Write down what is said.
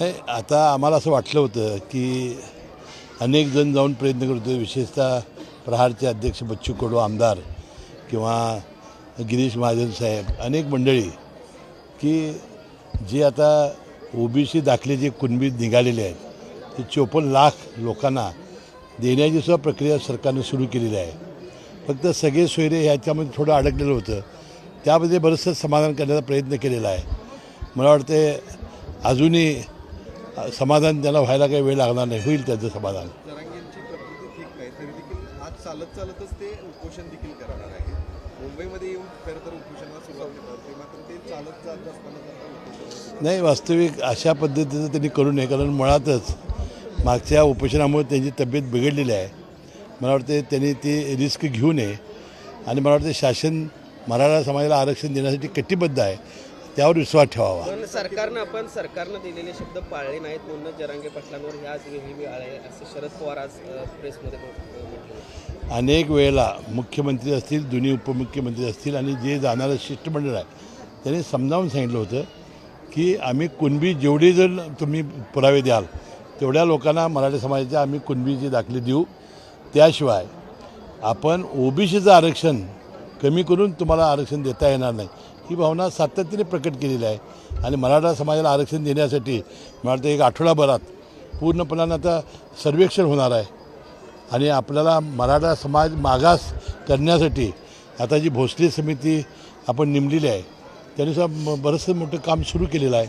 नाही आता आम्हाला असं वाटलं होतं की अनेक जण जाऊन प्रयत्न करतो विशेषतः प्रहारचे अध्यक्ष बच्चू कडू आमदार किंवा गिरीश महाजन साहेब अनेक मंडळी की जे आता ओबीसी दाखले जे कुणबी निघालेले आहेत ते चोपन्न लाख लोकांना देण्याची सुद्धा प्रक्रिया सरकारनं सुरू केलेली आहे. फक्त सगळे सोयरे ह्याच्यामध्ये थोडं अडकलेलं होतं. त्यामध्ये बरंचसं समाधान करण्याचा प्रयत्न केलेला आहे. मला वाटते अजूनही समाधान त्याला व्हायला काही वेळ लागणार नाही होईल त्याचं समाधान. जरांगेंची प्रकृती ठीक नाही तरी देखील आज चालत चालतच ते उपोषण देखील करणार आहे. मुंबईमध्ये येऊन खरं तर उपोषणाला सुरुवात करणार ते मात्र ते चालत जात असताना त्यांना उपोषण नाही वास्तविक अशा पद्धतीचं त्यांनी करू नये कारण मुळातच मागच्या उपोषणामुळे त्यांची तब्येत बिघडलेली आहे. मला वाटते त्यांनी ती रिस्क घेऊ नये. आणि मला वाटतं शासन मराठा समाजाला आरक्षण देण्यासाठी कटिबद्ध आहे. त्यावर विश्वास ठेवावा. पण सरकारनं आपण सरकारनं दिलेले शब्द पाळले नाहीत म्हणून जरांगे पाटलांवर ही ही वेळ आहे असं शरद पवार आज प्रेसमध्ये अनेक वेळेला मुख्यमंत्री असतील दोन्ही उपमुख्यमंत्री असतील आणि जे जाणारं शिष्टमंडळ आहे त्यांनी समजावून सांगितलं होतं की आम्ही कुणबी जेवढे जर तुम्ही पुरावे द्याल तेवढ्या लोकांना मराठी समाजाच्या आम्ही कुणबीचे दाखले देऊ. त्याशिवाय आपण ओबीसीचं आरक्षण कमी करून तुम्हाला आरक्षण देता येणार नाही. ही भावना सातत्याने प्रकट केलेली आहे. आणि मराठा समाजाला आरक्षण देण्यासाठी मला वाटतं एक आठवडाभरात पूर्णपणानं आता सर्वेक्षण होणार आहे. आणि आपल्याला मराठा समाज मागास करण्यासाठी आता जी भोसले समिती आपण नेमलेली आहे त्यानुसार बरंचसं मोठं काम सुरू केलेलं आहे.